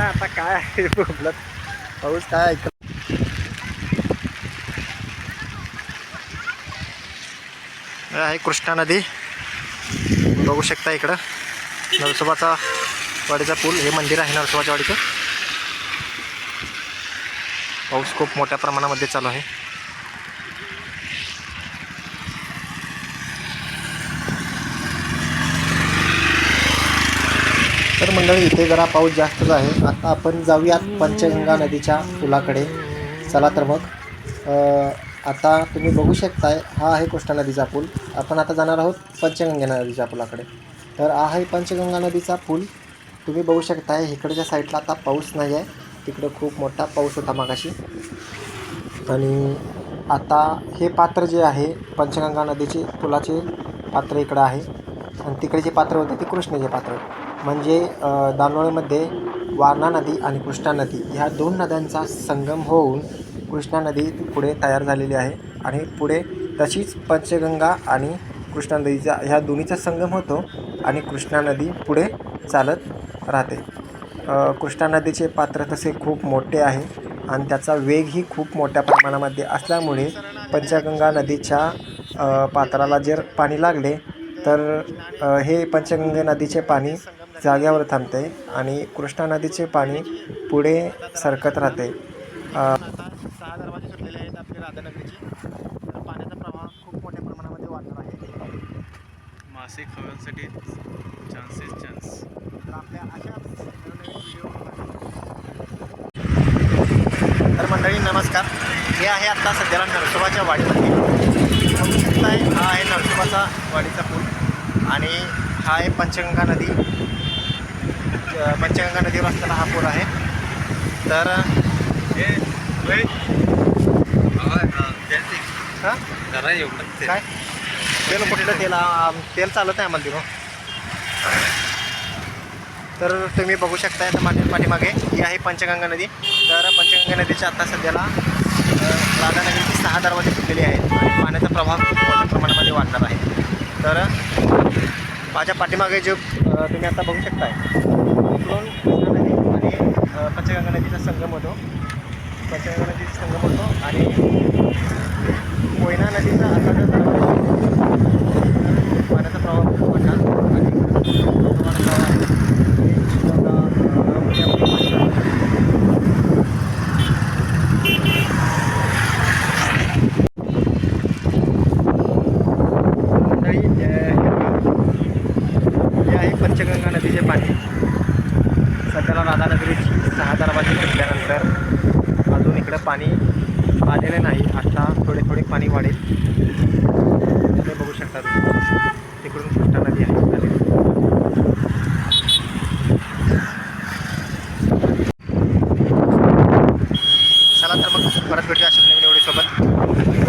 काय आहे बोलत? पाऊस काय आहे कृष्णा नदी. बघू शकता इकडं. नरसोबाचा वाडीचा पूल हे मंदिर आहे नरसोबाच्या वाडीचं. पाऊस खूप मोठ्या प्रमाणामध्ये चालू आहे. तर मंडळी इथे जरा पाऊस जास्तच आहे. आता आपण जाऊयात पंचगंगा नदीच्या पुलाकडे. चला तर मग. आता तुम्ही बघू शकताय हा आहे कृष्णा नदीचा पूल. आपण आता जाणार आहोत पंचगंगा नदीच्या पुलाकडे. तर हा आहे पंचगंगा नदीचा पूल. तुम्ही बघू शकताय इकडच्या साईडला आता पाऊस नाही आहे. तिकडं खूप मोठा पाऊस होता मागाशी. आणि आता हे पात्र जे आहे पंचगंगा नदीचे पुलाचे पात्र इकडं आहे. आणि तिकडे जे पात्र होते ते कृष्णेचे पात्र. म्हणजे अ, वारणा नदी आणि कृष्णा नदी ह्या दोन नद्यांचा संगम होऊन कृष्णा नदी पुढे तयार झालेली आहे आणि पुढे तशीच पंचगंगा आणि कृष्णा नदीचा ह्या दोन्हीचा संगम होतो आणि कृष्णा नदी पुढे चालत राहते. कृष्णा नदीचे पात्र तसे खूप मोठे आहे आणि त्याचा वेगही खूप मोठ्या प्रमाणामध्ये असल्यामुळे पंचगंगा नदीच्या पात्राला जर पाणी लागले तर हे पंचगंगा नदीचे पाणी जाग्यावर थांबते आणि कृष्णा नदीचे पाणी पुढे सरकत राहते. सहा दरवाजे सुटलेले आहेत आपल्या राधानगरीची तर पाण्याचा प्रवाह खूप मोठ्या प्रमाणामध्ये वाढणार आहे मासे खाव्यांसाठी चान्सेस चान्स तर आपल्या अशा तर मंडळी नमस्कार. हे आहे आता सध्याला नरसोबाच्या वाडीमध्ये. बघू शकताय हा आहे नरसोबाचा आणि हा आहे पंचगंगा नदी. पंचगंगा नदीवर असताना हा पूल आहे. तर हां काय? तेल कुठलं तेल? तेल चालत आहे आम्हाला तर तुम्ही बघू शकता आता पाठी पाठीमागे. ही आहे पंचगंगा नदी. तर पंचगंगा नदीच्या आता सध्याला राधानगरीची सहा दरवाजे सुटलेले आहेत. आणि पाण्याचा प्रवाह खूप मोठ्या प्रमाणामध्ये वाढणार आहे. तर माझ्या पाठीमागे जे अ, तुम्ही आता बघू शकताय इकडून कृष्णा नदी आणि अ, पंचगंगा नदीचा संगम होतो पंचगंगा नदीचा संगम होतो आणि कोयना नदीचा आता जर दरवाजा पाण्याचा प्रवाह खूप हे आहे पंचगंगा नदीचे पाणी सध्याला राधानगरीची सहा दरवाजे घेतल्यानंतर अजून इकडं पाणी आलेलं नाही. आता थोडे थोडे पाणी वाढेल. ते बघू शकता तिकडून कृष्णा नदी आहे. चला तर मग परत भेटूया अशाच नवीन एवढी सोबत